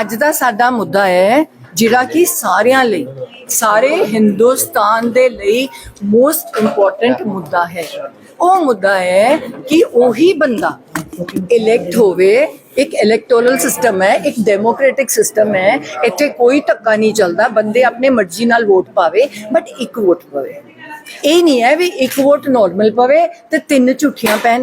ਅੱਜ ਦਾ ਸਾਡਾ ਮੁੱਦਾ ਹੈ, ਜਿਹੜਾ ਕਿ ਸਾਰਿਆਂ ਲਈ, ਸਾਰੇ ਹਿੰਦੁਸਤਾਨ ਦੇ ਲਈ ਮੋਸਟ ਇੰਪੋਰਟੈਂਟ ਮੁੱਦਾ ਹੈ। ਉਹ ਮੁੱਦਾ ਹੈ ਕਿ ਉਹੀ ਬੰਦਾ ਇਲੈਕਟ ਹੋਵੇ, ਇੱਕ ਇਲੈਕਟੋਰਲ ਸਿਸਟਮ ਹੈ, ਇੱਕ ਡੈਮੋਕ੍ਰੈਟਿਕ ਸਿਸਟਮ ਹੈ, ਇੱਥੇ ਕੋਈ ਧੱਕਾ ਨਹੀਂ ਚੱਲਦਾ, ਬੰਦੇ ਆਪਣੇ ਮਰਜ਼ੀ ਨਾਲ ਵੋਟ ਪਾਵੇ ਬਟ ਇੱਕ ਵੋਟ ਪਵੇ। ਇਹ ਨਹੀਂ ਹੈ ਵੀ ਇੱਕ ਵੋਟ ਨਾਰਮਲ ਪਵੇ ਤੇ ਤਿੰਨ ਝੂਠੀਆਂ ਪੈਣ।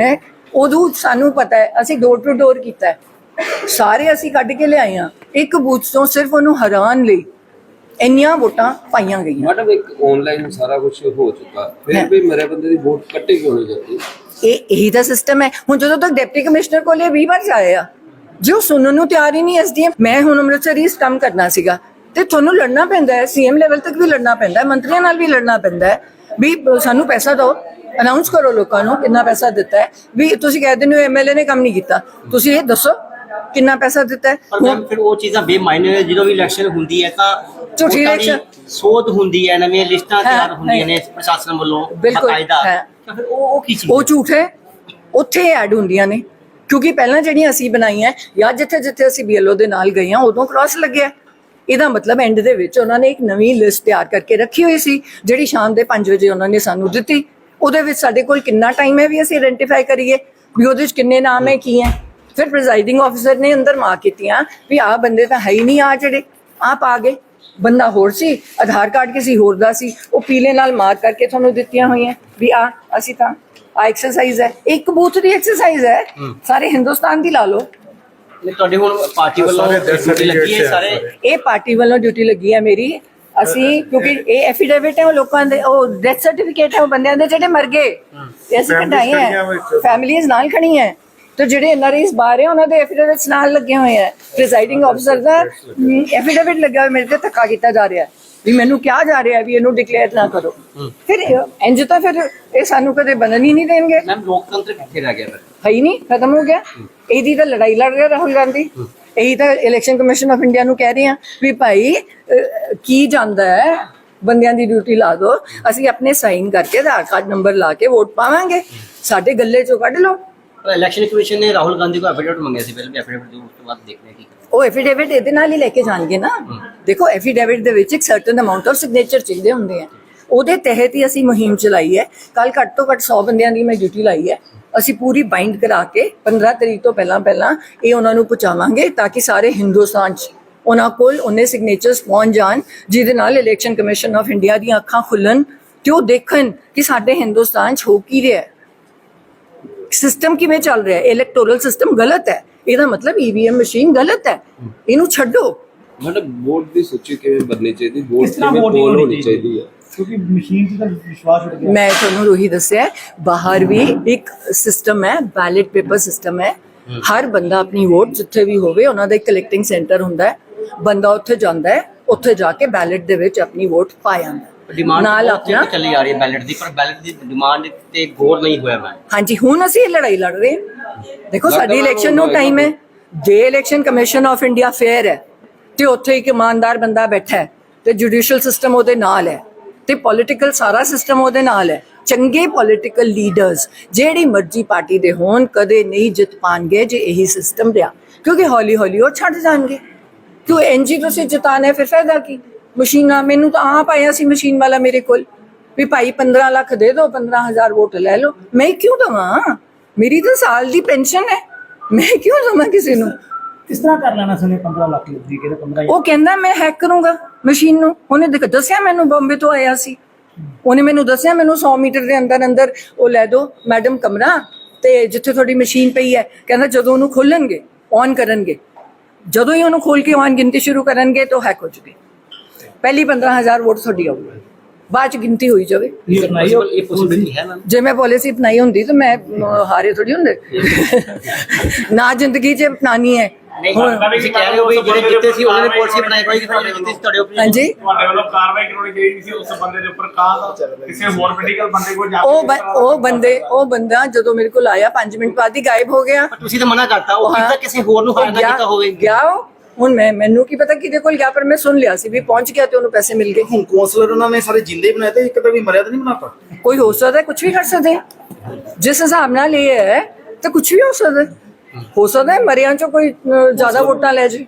ਹੈ। ਉਦੋਂ ਸਾਨੂੰ ਪਤਾ ਹੈ ਅਸੀਂ ਡੋਰ ਟੂ ਡੋਰ ਕੀਤਾ ਸਾਰੇ ਅਸੀਂ ਕੱਢ ਕੇ ਲਿਆਏ ਆ ਇੱਕ ਬੂਥ ਤੋਂ ਸਿਰਫ ਉਹਨੂੰ ਹਰਾਉਣ ਲਈ ਇੰਨੀਆਂ ਵੋਟਾਂ ਪਾਈਆਂ ਗਈਆਂ। ਮੈਡਮ ਇੱਕ ਆਨਲਾਈਨ ਸਾਰਾ ਕੁਝ ਹੋ ਚੁੱਕਾ। ਫਿਰ ਵੀ ਮੇਰੇ ਬੰਦੇ ਦੀ ਵੋਟ ਕੱਟੀ ਕਿਉਂ ਨਹੀਂ ਜਾਂਦੀ? ਇਹ ਇਹੀ ਤਾਂ ਸਿਸਟਮ ਹੈ। ਹੁਣ ਜਦੋਂ ਤੱਕ ਡਿਪਟੀ ਕਮਿਸ਼ਨਰ ਕੋਲ ਇਹ 20 ਵਾਰ ਜਾਇਆ ਜੋ ਸੁਣਨ ਨੂੰ ਤਿਆਰ ਹੀ ਨਹੀਂ ਐਸਡੀਐਮ ਮੈਂ ਹੁਣ ਅੰਮ੍ਰਿਤਸਰ ਹੀ ਕੰਮ ਕਰਨਾ ਸੀਗਾ। ਤੇ ਤੁਹਾਨੂੰ ਲੜਨਾ ਪੈਂਦਾ ਹੈ ਸੀਐਮ ਲੈਵਲ ਤੱਕ ਵੀ ਲੜਨਾ ਪੈਂਦਾ ਹੈ ਮੰਤਰੀਆਂ ਨਾਲ ਵੀ ਲੜਨਾ ਪੈਂਦਾ ਹੈ। ਵੀ ਸਾਨੂੰ ਪੈਸਾ ਦਿਓ। ਅਨਾਉਂਸ ਕਰੋ ਲੋਕਾਂ ਨੂੰ ਕਿੰਨਾ ਪੈਸਾ ਦਿੱਤਾ ਹੈ ਵੀ ਤੁਸੀਂ ਕਹਿ ਦਿੰਦੇ ਹੋ ਐਮਐਲਏ ਨੇ ਕੰਮ ਨਹੀਂ ਕੀਤਾ ਤੁਸੀਂ ਇਹ ਦੱਸੋ ਕਿੰਨਾ ਪੈਸਾ ਦਿੱਤਾ ਹੈ ਮੈਮ ਫਿਰ ਉਹ ਚੀਜ਼ਾਂ ਬੇਮਾਇਨੇ ਨੇ ਜਦੋਂ ਵੀ ਇਲੈਕਸ਼ਨ ਹੁੰਦੀ ਹੈ ਤਾਂ ਝੂਠੀ ਵੋਟਾਂ ਦੀ election। ਸੋਧ ਹੁੰਦੀ ਹੈ ਨਵੀਆਂ ਲਿਸਟਾਂ ਹਾਂ, ਤਿਆਰ ਹੁੰਦੀਆਂ। ਨੇ ਪ੍ਰਸ਼ਾਸਨ ਵੱਲੋਂ ਬਿਲਕੁਲ, ਬਕਾਇਦਾ ਹਾਂ। ਤਾਂ ਫਿਰ ਉਹ ਉਹ ਕੀ ਚੀਜ਼ ਉਹ ਹੈ? ਝੂਠ ਹੈ ਉੱਥੇ ਐਡ ਹੁੰਦੀਆਂ ਨੇ ਕਿਉਂਕਿ ਪਹਿਲਾਂ ਜਿਹੜੀਆਂ ਅਸੀਂ ਬਣਾਈਆਂ ਜਾਂ ਜਿੱਥੇ ਜਿੱਥੇ ਅਸੀਂ ਬੀਐਲਓ ਦੇ ਨਾਲ ਗਏ ਹਾਂ ਉਦੋਂ ਕ੍ਰਾਸ ਲੱਗਿਆ ਇਹਦਾ ਮਤਲਬ ਐਂਡ ਦੇ ਵਿੱਚ ਉਹਨਾਂ ਨੇ ਇੱਕ ਨਵੀਂ ਲਿਸਟ ਤਿਆਰ ਕਰਕੇ ਰੱਖੀ ਹੋਈ ਸੀ ਜਿਹੜੀ ਸ਼ਾਮ ਦੇ 5 ਵਜੇ ਉਹਨਾਂ ਨੇ ਸਾਨੂੰ ਦਿੱਤੀ ਉਹਦੇ ਵਿੱਚ ਸਾਡੇ ਕੋਲ ਕਿੰਨਾ ਟਾਈਮ ਹੈ ਵੀ ਅਸੀਂ ਆਇਡੈਂਟੀਫਾਈ ਕਰੀਏ ਵੀ ਉਹਦੇ ਵਿੱਚ ਕਿੰਨੇ ਨਾਮ ਹੈ ਕੀ ਹੈ। ਫਿਰ ਪ੍ਰੈਜ਼ਾਈਡਿੰਗ ਆਫੀਸਰ ਨੇ ਅੰਦਰ ਮਾਰਕ ਕੀਤੀਆਂ ਵੀ ਆਹ ਬੰਦੇ ਤਾਂ ਹੈ ਹੀ ਨਹੀਂ ਆ ਜਿਹੜੇ ਆਪ ਆ ਗਏ। ਬੰਦਾ ਹੋਰ ਸੀ ਆਧਾਰ ਕਾਰਡ ਕਿਸੇ ਹੋਰ ਦਾ ਸੀ ਉਹ ਪੀਲੇ ਨਾਲ ਮਾਰਕ ਕਰਕੇ ਤੁਹਾਨੂੰ ਦਿੱਤੀਆਂ ਹੋਈਆਂ। ਵੀ ਆ ਅਸੀਂ ਤਾਂ ਆ ਐਕਸਰਸਾਈਜ਼ ਹੈ। ਇੱਕ ਬੂਥ ਦੀ ਐਕਸਰਸਾਈਜ਼ ਹੈ। ਸਾਰੇ ਹਿੰਦੁਸਤਾਨ ਦੀ ਲਾ ਲਓ। ਤੁਹਾਡੇ ਹੁਣ ਪਾਰਟੀ ਵੱਲੋਂ ਡਿਊਟੀ ਲੱਗੀ ਹੈ ਸਾਰੇ? ਇਹ ਪਾਰਟੀ ਵੱਲੋਂ ਡਿਊਟੀ ਲੱਗੀ ਹੈ ਮੇਰੀ। ਅਸੀਂ ਕਿਉਂਕਿ ਇਹ ਐਫੀਡੇਵਿਟ ਹੈ ਉਹ ਲੋਕਾਂ ਦੇ ਉਹ ਡੈਥ ਸਰਟੀਫਿਕੇਟ ਹੈ ਉਹ ਬੰਦਿਆਂ ਦੇ ਜਿਹੜੇ ਮਰ ਗਏ। ਤੇ ਅਸੀਂ ਕਢਾਏ ਹੈ। ਫੈਮਿਲੀਜ਼ ਨਾਲ ਖੜੀਆਂ ਹੈ। ਤੇ ਜਿਹੜੇ ਐਨਆਰਆਈਜ਼ ਬਾਹਰ ਹੈ ਉਹਨਾਂ ਦੇ ਐਫੀਡੇਵਿਟਸ ਨਾਲ ਲੱਗੇ ਹੋਏ ਹੈ। ਪ੍ਰੀਜ਼ਾਈਡਿੰਗ ਆਫੀਸਰ ਦਾ ਐਫੀਡੇਵਿਟ ਲੱਗਾ ਹੋਇਆ ਮੇਰੇ ਤੇ ਧੱਕਾ ਕੀਤਾ ਜਾ ਰਿਹਾ ਹੈ। ਵੀ ਮੈਨੂੰ ਕਿਹਾ ਜਾ ਰਿਹਾ ਵੀ ਇਹਨੂੰ ਡਿਕਲੇਅਰ ਨਾ ਕਰੋ। ਫਿਰ ਇੰਝ ਤਾਂ ਫਿਰ ਇਹ ਸਾਨੂੰ ਕਦੇ ਬਣਨ ਹੀ ਨਹੀਂ ਦੇਣਗੇ। ਮੈਮ ਲੋਕਤੰਤਰ ਕਿੱਥੇ ਰਹਿ ਗਿਆ ਫਿਰ? ਹੈ ਹੀ ਨਹੀਂ ਖਤਮ ਹੋ ਗਿਆ। ਇਹਦੀ ਤਾਂ ਲੜਾਈ ਲੜ ਰਿਹਾ ਰਾਹੁਲ ਗਾਂਧੀ। ਇਹੀ ਤਾਂ ਇਲੈਕਸ਼ਨ ਕਮਿਸ਼ਨ ਆਫ ਇੰਡੀਆ ਨੂੰ ਕਹਿ ਰਹੇ ਆ ਵੀ ਭਾਈ ਕੀ ਜਾਂਦਾ ਹੈ? ਬੰਦਿਆਂ ਦੀ ਡਿਊਟੀ ਲਾ ਦਿਓ ਅਸੀਂ ਆਪਣੇ ਸਾਈਨ ਕਰਕੇ ਆਧਾਰ ਕਾਰਡ ਨੰਬਰ ਲਾ ਕੇ ਵੋਟ ਪਾਵਾਂਗੇ। ਸਾਡੇ ਗੱਲੇ ਚੋਂ ਕੱਢ ਲਓ। ਇਲੈਕਸ਼ਨ ਕਮਿਸ਼ਨ ਨੇ ਰਾਹੁਲ ਗਾਂਧੀ ਕੋਲ ਐਫੀਡੇਵਿਟ ਮੰਗਿਆ ਸੀ ਪਹਿਲਾਂ ਵੀ ਐਫੀਡੇਵਿਟ ਉਸ ਤੋਂ ਬਾਅਦ ਦੇਖਦੇ ਕੀ। ਉਹ ਐਫੀਡੇਵਿਟ ਇਹਦੇ ਨਾਲ ਹੀ ਲੈ ਕੇ ਜਾਣਗੇ ਨਾ। ਦੇਖੋ ਐਫੀਡੇਵਿਟ ਦੇ ਵਿੱਚ ਇੱਕ ਸਰਟਨ ਅਮਾਉਂਟ ਆਫ ਸਿਗਨੇਚਰ ਚਾਹੀਦੇ ਹੁੰਦੇ ਆ। ਉਹਦੇ ਤਹਿਤ ਹੀ ਅਸੀਂ ਮੁਹਿੰਮ ਚਲਾਈ ਹੈ। ਕੱਲ ਘੱਟ ਤੋਂ ਘੱਟ 100 ਬੰਦਿਆਂ ਦੀ ਮੈਂ ਡਿਊਟੀ ਲਾਈ ਹੈ। ਅਸੀਂ ਪੂਰੀ ਬਾਈਂਡ ਕਰਾ ਕੇ 15 ਤਰੀਕ ਤੋਂ ਪਹਿਲਾਂ ਪਹਿਲਾਂ ਇਹ ਉਹਨਾਂ ਨੂੰ ਪਹੁੰਚਾਵਾਂਗੇ ਤਾਂ ਕਿ ਸਾਰੇ ਹਿੰਦੁਸਤਾਨ 'ਚ ਉਹਨਾਂ ਕੋਲ ਉਹਨੇ ਸਿਗਨੇਚਰਸ ਪਹੁੰਚ ਜਾਣ ਜਿਹਦੇ ਨਾਲ ਇਲੈਕਸ਼ਨ ਕਮਿਸ਼ਨ ਆਫ ਇੰਡੀਆ ਦੀਆਂ ਅੱਖਾਂ ਖੁੱਲਣ ਤੇ ਉਹ ਦੇਖਣ ਕਿ ਸਾਡੇ ਹਿੰਦੁਸਤਾਨ 'ਚ ਹੋ ਕੀ ਰਿਹਾ ਹੈ। ਸਿਸਟਮ ਕਿਵੇਂ ਚੱਲ ਰਿਹਾ ਹੈ? ਇਲੈਕਟੋਰਲ ਸਿਸਟਮ ਗਲਤ ਹੈ। ਇਹਦਾ ਮਤਲਬ ਈਵੀਐਮ ਮਸ਼ੀਨ ਗਲਤ ਹੈ। ਇਹਨੂੰ ਛੱਡੋ। ਮੈਡਮ ਵੋਟ ਦੀ ਸੂਚੀ ਕਿਵੇਂ ਬਣਨੀ ਚਾਹੀਦੀ? ਵੋਟ ਕਿਵੇਂ ਪੋਲ ਹੋਣੀ ਚਾਹੀਦੀ ਹੈ? ਕਿਉਂਕਿ ਮਸ਼ੀਨ 'ਚ ਤਾਂ ਵਿਸ਼ਵਾਸ ਉੱਠ ਗਿਆ ਮੈਂ ਤੁਹਾਨੂੰ ਉਹੀ ਦੱਸਿਆ ਬਾਹਰ ਵੀ ਇੱਕ ਸਿਸਟਮ ਹੈ ਬੈਲਟ ਪੇਪਰ ਸਿਸਟਮ ਹੈ। ਹਰ ਬੰਦਾ ਆਪਣੀ ਵੋਟ ਜਿੱਥੇ ਵੀ ਹੋਵੇ ਉਹਨਾਂ ਦਾ ਇੱਕ ਕਲੈਕਟਿੰਗ ਸੈਂਟਰ ਹੁੰਦਾ ਹੈ। ਬੰਦਾ ਉੱਥੇ ਜਾਂਦਾ ਹੈ ਉੱਥੇ ਜਾ ਕੇ ਬੈਲਟ ਦੇ ਵਿੱਚ ਆਪਣੀ ਵੋਟ ਪਾ। ਡਿਮਾਂਡ ਨਾਲ ਆਪਣਾ ਚੱਲੀ ਆ ਰਹੀ ਹੈ ਬੈਲਟ ਦੀ ਪਰ ਬੈਲਟ ਦੀ ਡਿਮਾਂਡ ਤੇ ਗੌਰ ਨਹੀਂ ਹੋਇਆ ਮੈਂ। ਹਾਂਜੀ ਹੁਣ ਅਸੀਂ ਇਹ ਲੜਾਈ ਲੜ ਰਹੇ ਹਾਂ। ਦੇਖੋ ਸਾਡੀ ਇਲੈਕਸ਼ਨ ਨੂੰ ਟਾਈਮ ਹੈ। ਜੇ election commission of India fair ਹੈ ਤੇ ਉੱਥੇ ਇੱਕ ਇਮਾਨਦਾਰ ਬੰਦਾ ਬੈਠਾ ਹੈ ਤੇ ਜੁਡੀਸ਼ੀਅਲ ਸਿਸਟਮ ਉਹਦੇ ਨਾਲ ਹੈ। ਤੇ ਪੋਲਿਟੀਕਲ ਸਾਰਾ ਸਿਸਟਮ ਉਹਦੇ ਨਾਲ ਹੈ। ਚੰਗੇ ਪੋਲਿਟੀਕਲ ਲੀਡਰਸ ਜਿਹੜੀ ਮਰਜ਼ੀ ਪਾਰਟੀ ਦੇ ਹੋਣ, ਕਦੇ ਨਹੀਂ ਜਿੱਤ ਪਾਣਗੇ ਜੇ ਇਹੀ ਸਿਸਟਮ ਰਿਹਾ। ਕਿਉਂਕਿ ਹੌਲੀ ਹੌਲੀ ਉਹ ਛੱਡ ਜਾਣਗੇ। ਕਿਉਂ ਐਨਜੀ ਤੁਸੀਂ ਜਿਤਾਣਾ ਫਿਰ ਫਾਇਦਾ ਕੀ? ਮਸ਼ੀਨਾਂ, ਮੈਨੂੰ ਤਾਂ ਆਪ ਆਇਆ ਸੀ ਮਸ਼ੀਨ ਵਾਲਾ ਮੇਰੇ ਕੋਲ। ਵੀ ਭਾਈ 15 ਲੱਖ ਦੇ ਦਿਓ 15000 ਵੋਟ ਲੈ ਲਓ। ਮੈਂ ਕਿਉਂ ਦਵਾਂ? ਮੇਰੀ ਤਾਂ ਸਾਲ ਦੀ ਪੈਨਸ਼ਨ ਹੈ। ਮੈਂ ਕਿਉਂ ਦਵਾਂ ਕਿਸੇ ਨੂੰ? ਕਿਸ ਤਰ੍ਹਾਂ ਕਰ ਲੈਣਾ ਸਨੇ 15 ਲੱਖ ਲੱਗੀ ਕਿਹਦੇ 15 ਉਹ ਕਹਿੰਦਾ ਮੈਂ ਹੈਕ ਕਰੂੰਗਾ ਮਸ਼ੀਨ ਨੂੰ। ਉਹਨੇ ਦੇਖ ਦੱਸਿਆ ਮੈਨੂੰ ਬੰਬੇ ਤੋਂ ਆਇਆ ਸੀ। ਉਹਨੇ ਮੈਨੂੰ ਦੱਸਿਆ ਮੈਨੂੰ 100 ਮੀਟਰ ਦੇ ਅੰਦਰ ਅੰਦਰ ਉਹ ਲੈ ਦੋ ਮੈਡਮ ਕਮਰਾ ਤੇ ਜਿੱਥੇ ਤੁਹਾਡੀ ਮਸ਼ੀਨ ਪਈ ਹੈ। ਕਹਿੰਦਾ ਜਦੋਂ ਉਹਨੂੰ ਖੋਲਣਗੇ ਔਨ ਕਰਨਗੇ। ਜਦੋਂ ਹੀ ਉਹਨੂੰ ਖੋਲ ਕੇ ਔਨ ਗਿਣਤੀ ਸ਼ੁਰੂ ਕਰਨਗੇ ਤਾਂ ਹੈਕ ਹੋ ਜੂਗੀ। ਪਹਿਲੀ 15000 ਵੋਟ ਤੁਹਾਡੀ ਆਊਗੀ। ਬਾਅਦ ਚ ਗਿਣਤੀ ਹੋਈ ਜਾਵੇ। ਜੇ ਮੈਂ ਪਾਲਿਸੀ ਅਪਣਾਈ ਹੁੰਦੀ ਤਾਂ ਮੈਂ ਹਾਰੇ ਥੋੜੀ ਹੁੰਦੇ। ਨਾ ਜ਼ਿੰਦਗੀ 'ਚ ਅਪਣਾਣੀ ਹੈ नहीं ਤੁਸੀਂ ਕਹਿ ਰਹੇ ਹੋ ਵੀ ਜਿਹੜੇ ਜਿੱਤੇ ਸੀ ਉਹਨਾਂ ਨੇ ਪਾਲਿਸੀ ਬਣਾਈ ਕੋਈ ਕਿ ਤੁਹਾਡੇ ਜਿੱਤੇ ਸੀ ਤੁਹਾਡੇ ਉੱਪਰ ਹਾਂਜੀ ਤੁਹਾਡੇ ਵੱਲੋਂ ਕਾਰਵਾਈ ਕਰਾਉਣੀ ਚਾਹੀਦੀ ਸੀ ਉਸ ਬੰਦੇ ਦੇ ਉੱਪਰ ਕਾਹ ਕਿਸੇ ਹੋਰ ਪੋਲੀਟੀਕਲ ਬੰਦੇ ਕੋਲ ਜਾ ਉਹ ਬ- ਉਹ ਬੰਦੇ ਉਹ ਬੰਦਾ ਜਦੋਂ ਮੇਰੇ ਕੋਲ ਆਇਆ 5 ਮਿੰਟ ਬਾਅਦ ਹੀ ਗਾਇਬ ਹੋ ਗਿਆ ਤੁਸੀਂ ਤਾਂ ਮਨਾ ਕਰਤਾ ਉਹ ਹਾਂ। ਕਿਤਾ ਕਿਸੇ ਹੋਰ ਨੂੰ ਫਾਇਦਾ ਗਿਆ- ਕੀਤਾ ਹੋਵੇ ਗਿਆ ਉਹ। ਹੁਣ ਮੈਂ ਮੈਨੂੰ ਕੀ ਪਤਾ ਕਿਹਦੇ ਕੋਲ ਗਿਆ ਪਰ ਮੈਂ ਸੁਣ ਲਿਆ ਸੀ ਵੀ ਪਹੁੰਚ ਗਿਆ ਤੇ ਉਹਨੂੰ ਪੈਸੇ ਮਿਲ ਗਏ ਹੁਣ ਕੌਂਸਲਰ ਉਹਨਾਂ ਨੇ ਸਾਰੇ ਜਿੰਦੇ ਹੀ ਬਣਾਏ ਤੇ ਇੱਕ ਤਾਂ ਵੀ ਮਰਿਆ ਤਾਂ ਨਹੀਂ ਬਣਾਤਾ ਕੋਈ ਹੋ ਸਕਦਾ ਕੁਝ ਵੀ ਕਰ ਸਕਦੇ। ਜਿਸ ਹਿਸਾਬ ਨਾਲ ਇਹ ਹੈ ਤਾਂ ਕੁਝ ਵੀ ਹੋ ਸਕਦਾ। ਹੋ ਸਕਦਾ ਹੈ ਮਰਿਆਂ ਚੋਂ ਕੋਈ ਅ, ਜ਼ਿਆਦਾ ਵੋਟਾਂ ਲੈ ਜੇ।